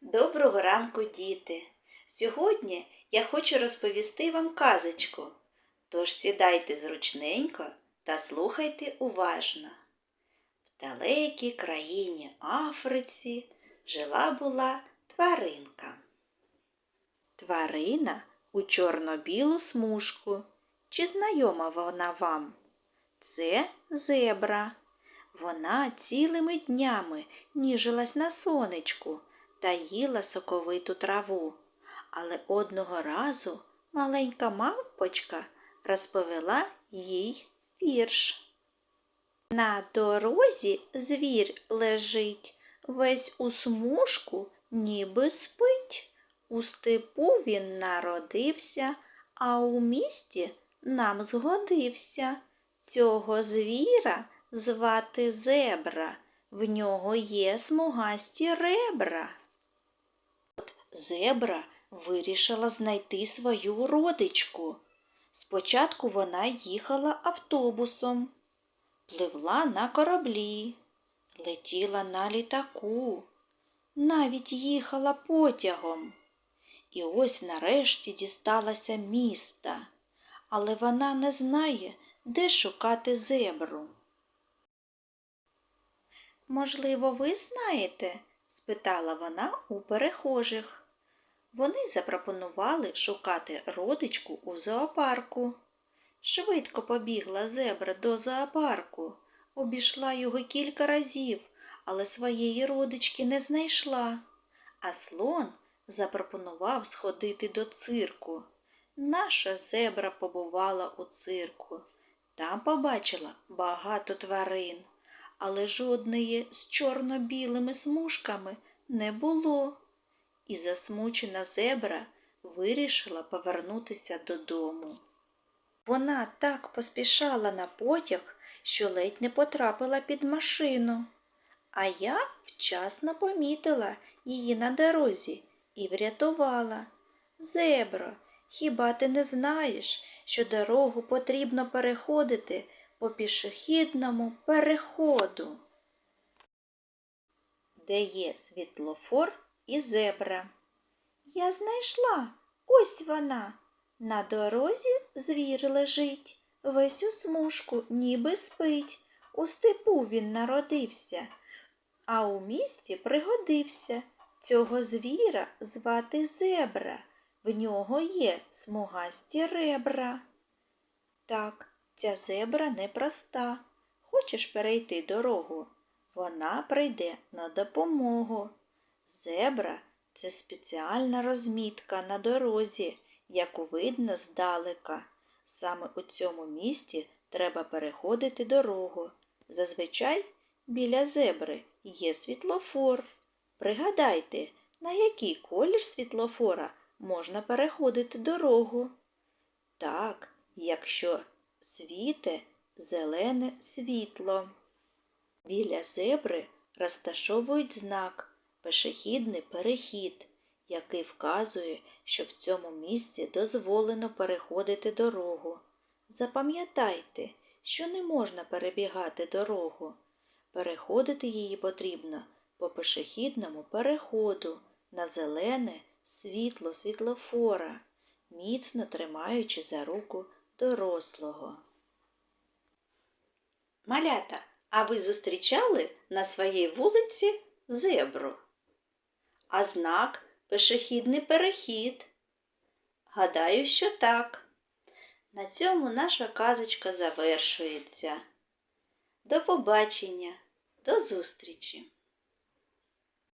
Доброго ранку, діти! Сьогодні я хочу розповісти вам казочку. Тож сідайте зручненько та слухайте уважно. В далекій країні Африці жила була тваринка. Тварина у чорно-білу смужку. Чи знайома вона вам? Це зебра. Вона цілими днями ніжилась на сонечку та їла соковиту траву. Але одного разу маленька мавпочка розповіла їй вірш. На дорозі звір лежить, весь у смужку ніби спить. У степу він народився, а у місті нам згодився. Цього звіра звати зебра, в нього є смугасті ребра. Зебра вирішила знайти свою родичку. Спочатку вона їхала автобусом, пливла на кораблі, летіла на літаку, навіть їхала потягом. І ось нарешті дісталася міста, але вона не знає, де шукати зебру. Можливо, ви знаєте? спитала вона у перехожих. Вони запропонували шукати родичку у зоопарку. Швидко побігла зебра до зоопарку, обійшла його кілька разів, але своєї родички не знайшла. А слон запропонував сходити до цирку. Наша зебра побувала у цирку. Там побачила багато тварин, але жодної з чорно-білими смужками не було. І засмучена зебра вирішила повернутися додому. Вона так поспішала на потяг, що ледь не потрапила під машину. А я вчасно помітила її на дорозі і врятувала. Зебро, хіба ти не знаєш, що дорогу потрібно переходити по пішохідному переходу, де є світлофор і зебра. Я знайшла, ось вона. На дорозі звір лежить, весь у смужку, ніби спить. У степу він народився, а у місті пригодився. Цього звіра звати зебра, в нього є смугасті ребра. Так, ця зебра непроста. Хочеш перейти дорогу? Вона прийде на допомогу. Зебра це спеціальна розмітка на дорозі, яку видно здалека. Саме у цьому місці треба переходити дорогу. Зазвичай біля зебри є світлофор. Пригадайте, на який колір світлофора можна переходити дорогу. Так, якщо світе зелене світло. Біля зебри розташовують знак пешехідний перехід, який вказує, що в цьому місці дозволено переходити дорогу. Запам'ятайте, що не можна перебігати дорогу. Переходити її потрібно по пешехідному переходу на зелене світло світлофора, міцно тримаючи за руку дорослого. Малята, а ви зустрічали на своїй вулиці зебру? А знак пешехідний перехід? Гадаю, що так. На цьому наша казочка завершується. До побачення, до зустрічі!